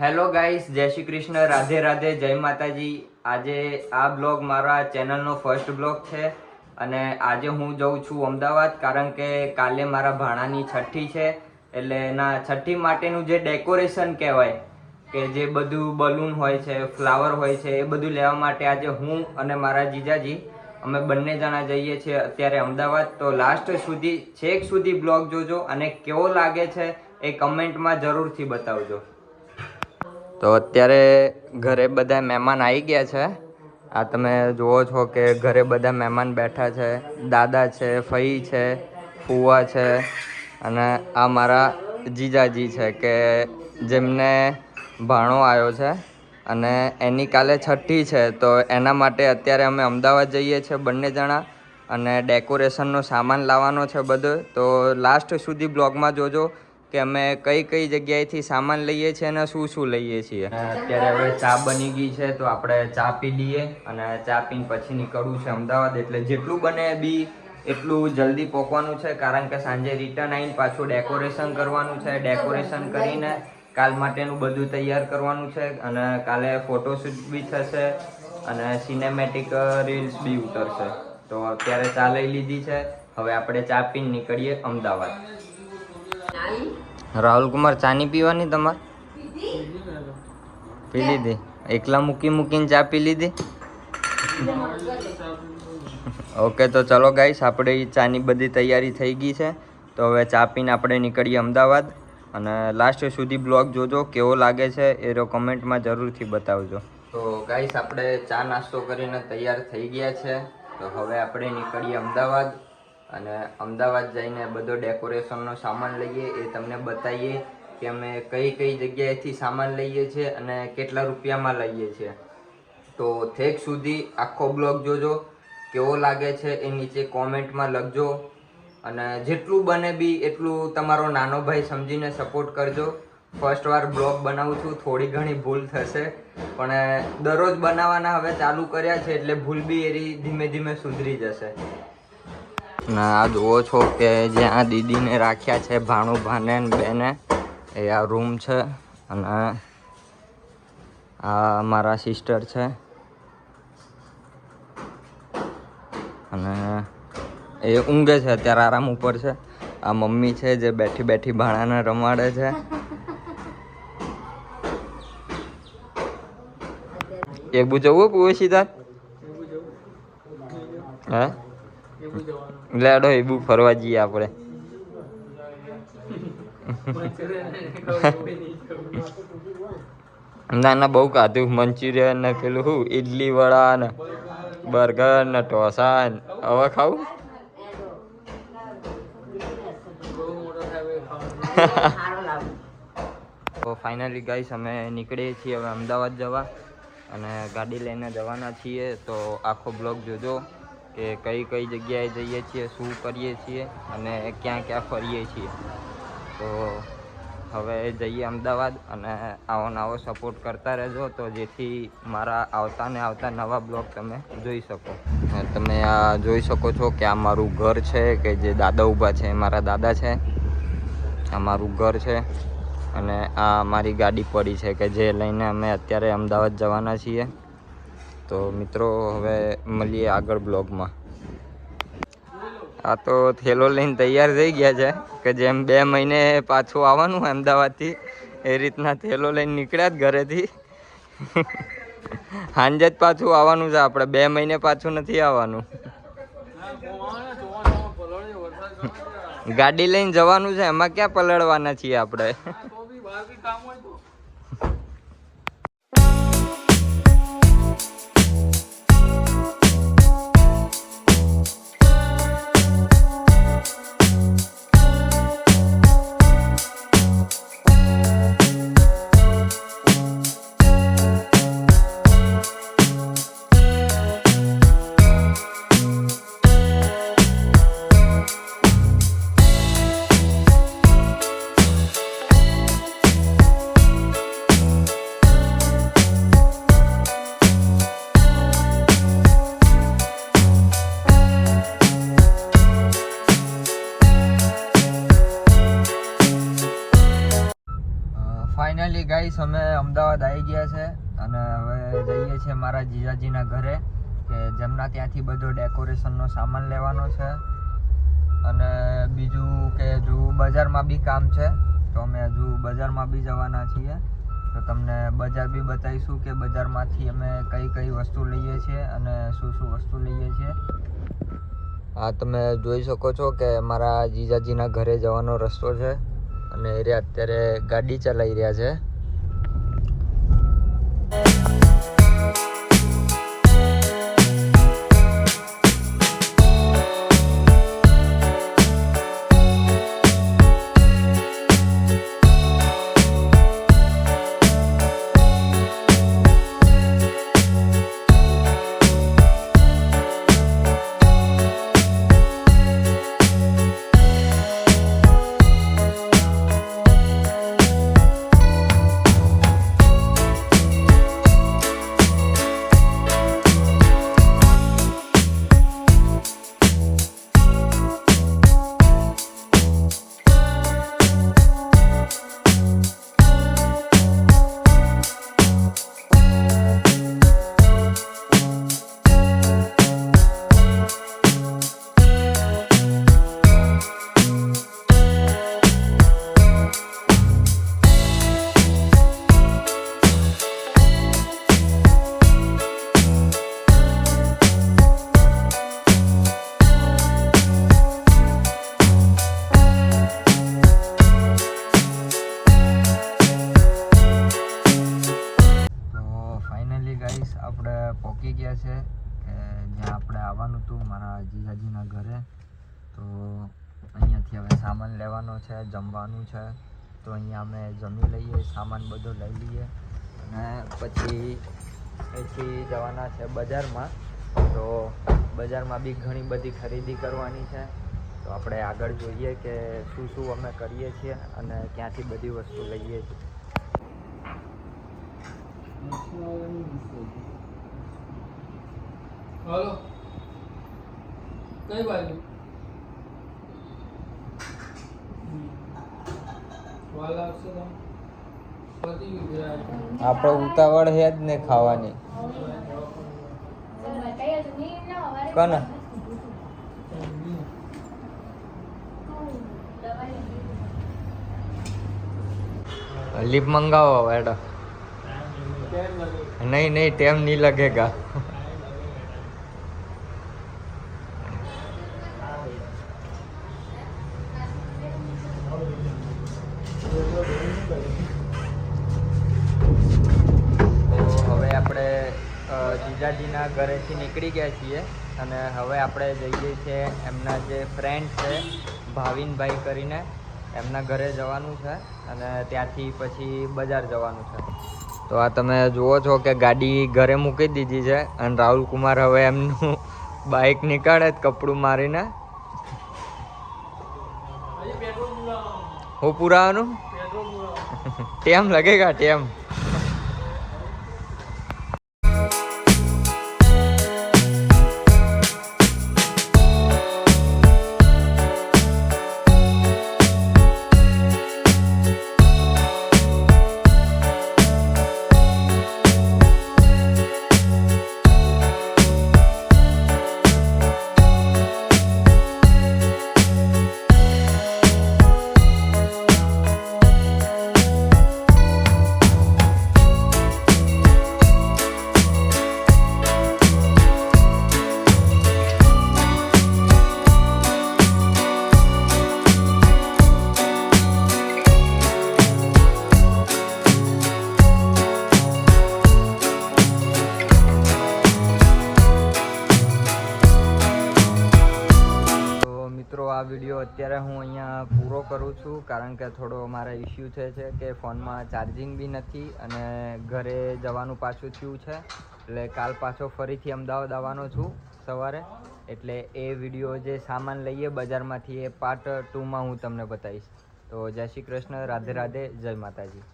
Hello guys, જય શ્રી કૃષ્ણ, રાધે રાધે, જય માતાજી. આજે આ બ્લોગ મારા ચેનલનો ફર્સ્ટ બ્લોગ છે અને આજે હું જઉં છું અમદાવાદ કારણ કે કાલે મારા ભાણાની છઠ્ઠી છે. એટલે એના છઠ્ઠી માટેનું જે ડેકોરેશન કહેવાય કે જે બધું બલૂન હોય છે ફ્લાવર હોય છે, એ બધું લેવા માટે આજે હું અને મારા જીજાજી, અમે બંને જણા જઈએ છીએ અત્યારે અમદાવાદ. તો લાસ્ટ સુધી, છેક સુધી બ્લોગ જોજો અને કેવો લાગે છે એ કમેન્ટમાં જરૂરથી બતાવજો. તો અત્યારે ઘરે બધા મહેમાન આવી ગયા છે. આ તમે જુઓ છો કે ઘરે બધા મહેમાન બેઠા છે. દાદા છે, ફઈ છે, ફુવા છે અને આ મારા જીજાજી છે કે જેમને ભાણો આવ્યો છે અને એની કાલે છઠ્ઠી છે. તો એના માટે અત્યારે અમે અમદાવાદ જઈએ છીએ બંને જણા અને ડેકોરેશનનો સામાન લાવવાનો છે બધો. તો લાસ્ટ સુધી બ્લોગમાં જોજો. કે અમે કઈ કઈ જગ્યાએથી સામાન લઈએ છીએ અને શું શું લઈએ છીએ. અત્યારે હવે ચા બની ગઈ છે, તો આપણે ચા પી લઈએ અને ચા પીને પછી નીકળવું છે અમદાવાદ. એટલે જેટલું બને બી એટલું જલ્દી પહોંચવાનું છે, કારણ કે સાંજે રિટર્ન આવીને પાછું ડેકોરેશન કરવાનું છે. ડેકોરેશન કરીને કાલ માટેનું બધું તૈયાર કરવાનું છે અને કાલે ફોટોશૂટ બી થશે અને સિનેમેટિક રીલ્સ બી ઉતરશે. તો અત્યારે ચા લઈ લીધી છે. હવે આપણે ચા પીને નીકળીએ અમદાવાદ. રાહુલ કુમાર ચાની પીવાની તમારે? પી લીધી. એકલા મૂકી મૂકીને ચા પી લીધી? ઓકે, તો ચલો ગાઈસ, આપણે ચાની બધી તૈયારી થઈ ગઈ છે. તો હવે ચા પીને આપણે નીકળીએ અમદાવાદ. અને લાસ્ટ સુધી બ્લોગ જોજો, કેવો લાગે છે એ કમેન્ટમાં જરૂરથી બતાવજો. તો ગાઈસ, આપણે ચા નાસ્તો કરીને તૈયાર થઈ ગયા છે. તો હવે આપણે નીકળીએ અમદાવાદ. અને અમદાવાદ જઈને બધો ડેકોરેશનનો સામાન લઈએ એ તમને બતાવીએ કે અમે કઈ કઈ જગ્યાએથી સામાન લઈએ છીએ અને કેટલા રૂપિયામાં લઈએ છીએ તો થેક સુધી આખો બ્લોગ જોજો, કેવો લાગે છે એ નીચે કોમેન્ટમાં લખજો અને જેટલું બને બી એટલું તમારો નાનો ભાઈ સમજીને સપોર્ટ કરજો. ફર્સ્ટ વાર બ્લોગ બનાવું છું, થોડી ઘણી ભૂલ થશે, પણ દરરોજ બનાવવાના હવે ચાલુ કર્યા છે એટલે ભૂલ બી એરી ધીમે ધીમે સુધરી જશે. ના, આ જુઓ છો કે જ્યાં દીદીને રાખ્યા છે, ભાણું ભાને બેને. એ આ રૂમ છે અને આ મારા સિસ્ટર છે. અને એ ઊંઘે છે, અત્યારે આરામ ઉપર છે. આ મમ્મી છે જે બેઠી બેઠી ભાણાને રમાડે છે. એક બુ જવું પૂવે સીધા હે? લેડો એ બુ ફરવા જઈએ આપણે. ના ના બહુ કાધું. મંચુરિયન ને પેલું શું? ઇડલી વડા ને બર્ગર ને ઢોસા ને. હવે ખાવું? તો ફાઇનલી ગાઈસ અમે નીકળીએ છીએ હવે અમદાવાદ જવા. અને ગાડી લઈને જવાના છીએ તો આખો બ્લોગ જોજો. કે કઈ કઈ જગ્યાએ જઈએ છીએ, શું કરીએ છીએ અને ક્યાં ક્યાં ફરીએ છીએ. તો હવે જઈએ અમદાવાદ અને આવો નવો સપોર્ટ કરતા રહેજો તો જેથી મારા આવતા ને આવતા નવા બ્લોગ તમે જોઈ શકો. તમે આ જોઈ શકો છો કે આ મારું ઘર છે કે જે દાદા ઊભા છે એ મારા દાદા છે. આ મારું ઘર છે અને આ મારી ગાડી પડી છે કે જે લઈને અમે અત્યારે અમદાવાદ જવાના છીએ. તો મિત્રો, હવે મળીએ આગળ બ્લોગમાં. આ તો થેલો લઈને તૈયાર થઈ ગયા છે, કે જેમ બે મહિને પાછું આવવાનું અમદાવાદથી, એ રીતના થેલો લઈને નીકળ્યા જ ઘરેથી. સાંજે જ પાછું આવવાનું છે આપણે, બે મહિને પાછું નથી આવવાનું. ગાડી લઈને જવાનું છે, એમાં ક્યાં પલળવાના છીએ આપણે? ગાઈસ, અમે અમદાવાદ આવી ગયા છે અને હવે જઈએ છીએ મારા જીજાજીના ઘરે કે જેમના ત્યાંથી બધો ડેકોરેશનનો સામાન લેવાનો છે. અને બીજું કે હજુ બજારમાં બી કામ છે, તો અમે હજુ બજારમાં બી જવાના છીએ. તો તમને બજાર બી બતાવીશું કે બજારમાંથી અમે કઈ કઈ વસ્તુ લઈએ છીએ અને શું શું વસ્તુ લઈએ છીએ. આ તમે જોઈ શકો છો કે મારા જીજાજીના ઘરે જવાનો રસ્તો છે અને એ અત્યારે ગાડી ચલાવી રહ્યા છે. Thank you હતું મારા જીજાજીના ઘરે. તો અહીંયાથી હવે સામાન લેવાનો છે, જમવાનું છે. તો અહીંયા અમે જમી લઈએ, સામાન બધો લઈ લઈએ. અને પછી અહીંથી જવાના છે બજારમાં. તો બજારમાં બી ઘણી બધી ખરીદી કરવાની છે. તો આપણે આગળ જોઈએ કે શું શું અમે કરીએ છીએ અને ક્યાંથી બધી વસ્તુ લઈએ છીએ. હાલો કઈ બાજુ. આપણે ઉતાવળ હે જ ને ખાવાની. કોને? લીપ મંગાવો એડો નહીં નહીં ટેમ નહીં લગેગા. તો હવે આપણે જીજાજીના ઘરેથી નીકળી ગયા છીએ અને હવે આપણે જઈએ છીએ એમના જે ફ્રેન્ડ છે, ભાવિનભાઈ કરીને એમના ઘરે જવાનું છે અને ત્યાંથી પછી બજાર જવાનું છે. તો આ તમે જુઓ છો કે ગાડી ઘરે મૂકી દીધી છે અને રાહુલ કુમાર હવે એમનું બાઇક નીકાળે જ કપડું મારીને હજી પેટ્રોલ પુરાવાનું. હું પુરાવાનું પેટ્રોલ પુરાવાનું. ટેમ અત્યારે હું અહીંયા પૂરો કરું છું, કારણ કે થોડો મારા ઇસ્યુ છે છે કે ફોનમાં ચાર્જિંગ બી નથી અને ઘરે જવાનું પાછું થયું છે. એટલે કાલ પાછો ફરીથી અમદાવાદ આવવાનો છું સવારે. એટલે એ વીડિયો જે સામાન લઈએ બજારમાંથી, એ પાર્ટ ટુમાં હું તમને બતાવીશ. તો જય શ્રી કૃષ્ણ, રાધે રાધે, જય માતાજી.